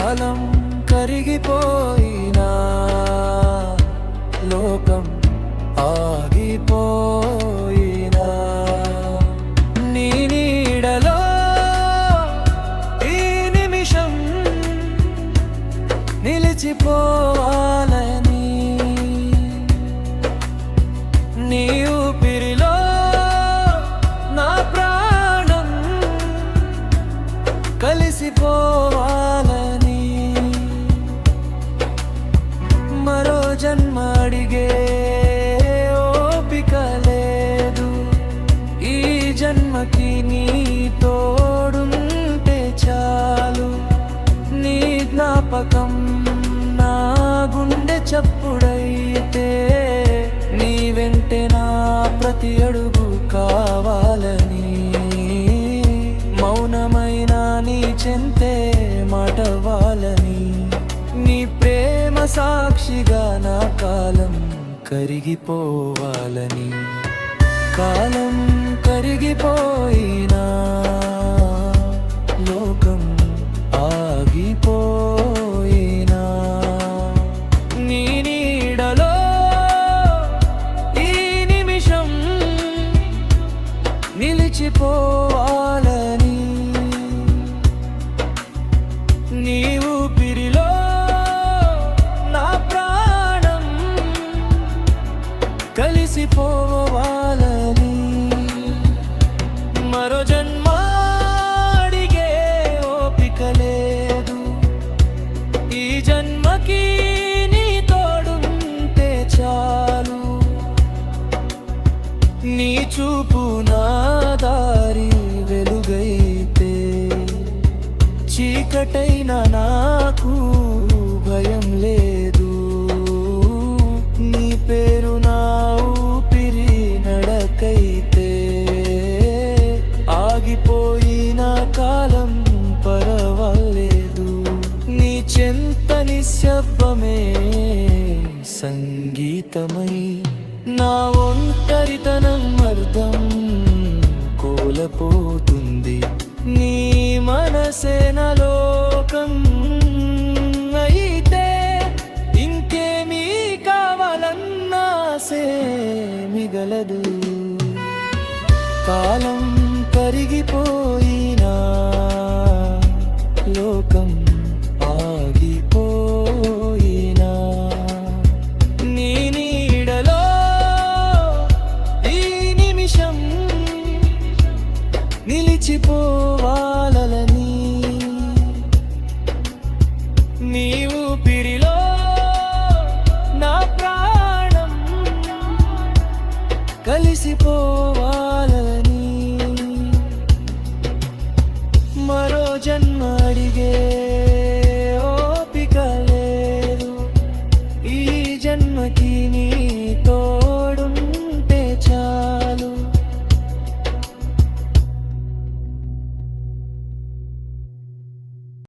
కాలం కరిగిపోయినా లోకం ఆగిపోయినా. నీ నీడలో ఈ నిమిషం నిలిచిపోవాలని నీవు జ్ఞాపకం నా గుండె చప్పుడైతే నీ వెంటే నా ప్రతి అడుగు కావాలని. మౌనమైన నీ చెంతే మాటవాలని. నీ ప్రేమ సాక్షిగా నా కాలం కరిగిపోవాలని. కాలం కరిగిపోయినా నీ ఊపిరిలో నా ప్రాణం కలిసిపోవాలని మరో జన్మ అడిగే ఓపిక లేదు. ఈ జన్మకి నీ తోడుంటే చాలు. నీ చూపు నా చీకటైన నాకు భయం లేదు. నీ పేరు నా ఊపిరి నడకైతే ఆగిపోయిన కాలం పర్వాలేదు. నీ చెంతని శబ్దమే సంగీతమై నా ఒంటరితనం అర్థం కోలపోతుంది. నీ మనసేనలో మిగలదు కాలం కరిగిపోయినా లోకం ఆగిపోయినా. నీ నీడలో ఈ నిమిషం నిలిచిపో కలిసిపోవాలని మరో జన్మ అడిగే